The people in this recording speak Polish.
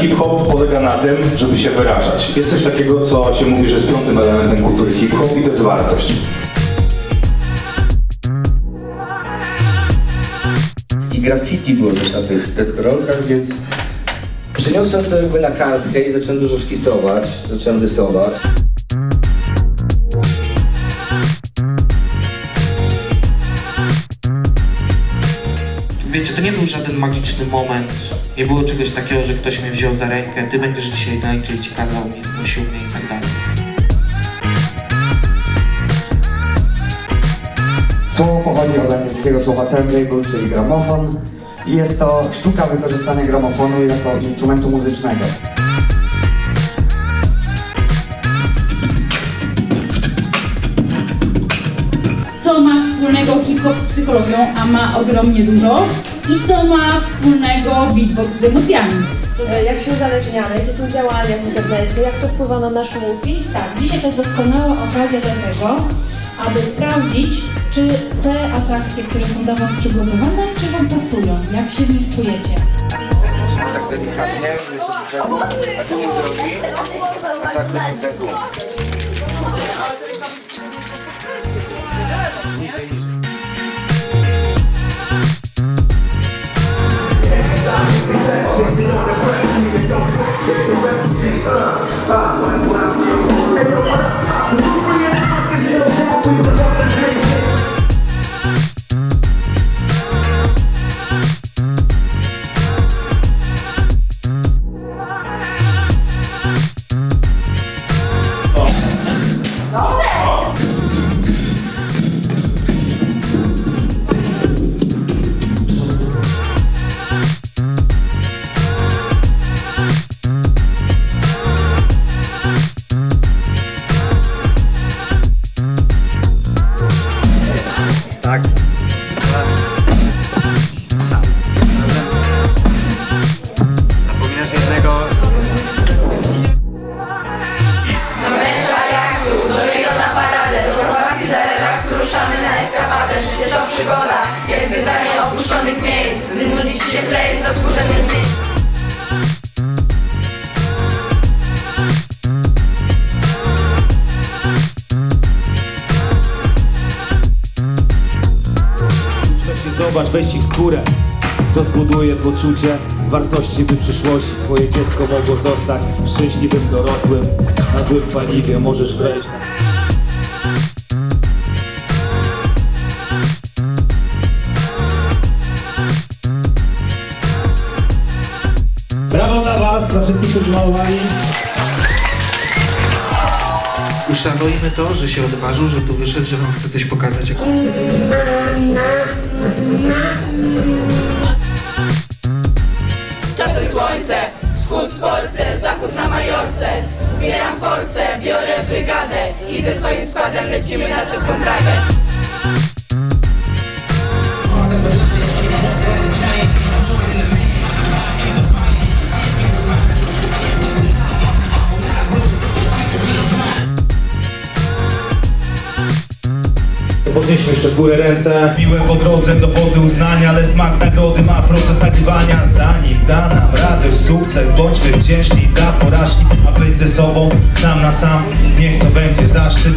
hip-hop polega na tym, żeby się wyrażać. Jest coś takiego, co się mówi, że jest piątym elementem kultury hip-hop i to jest wartość. I graffiti było też na tych deskorolkach, więc przeniosłem to jakby na kartkę i zacząłem dużo szkicować, zacząłem rysować. Wiecie, to nie był żaden magiczny moment. Nie było czegoś takiego, że ktoś mnie wziął za rękę, ty będziesz dzisiaj tańczył, ci kazał mi, zmusił mnie i tak dalej. Słowo pochodzi od angielskiego słowa turntable, czyli gramofon i jest to sztuka wykorzystania gramofonu jako instrumentu muzycznego. Psychologią, a ma ogromnie dużo. I co ma wspólnego beatbox z emocjami. Jak się uzależniamy, jakie są działania w internecie, jak to wpływa na nasz mózg. Więc tak, dzisiaj to jest doskonała okazja do tego, aby sprawdzić, czy te atrakcje, które są dla Was przygotowane, czy Wam pasują, jak się w nich czujecie. Tak delikatnie, a ty mu zrobi, a tak będzie tu. Przygoda. Jak zwiedzanie opuszczonych miejsc Gdy nudzi się place, to Weźcie zobacz, weź ich skórę. To zbuduje poczucie wartości by przyszłości Twoje dziecko mogło zostać szczęśliwym dorosłym Na złym paliwie. Możesz wejść za wszystkich, którzy malowali Uszanujmy to, że się odważył, że tu wyszedł, że wam chce coś pokazać. Czasuj słońce, wschód w Polsce, zachód na Majorce Zbieram forsę, biorę brygadę I ze swoim składem lecimy na czeską Pragę Podnieśmy jeszcze w górę ręce. Piłem po drodze do wody uznania Ale smak nagrody ma proces nagrywania. Zanim da nam radość, sukces Bądźmy wdzięczni za porażki. A być ze sobą sam na sam Niech to będzie zaszczyt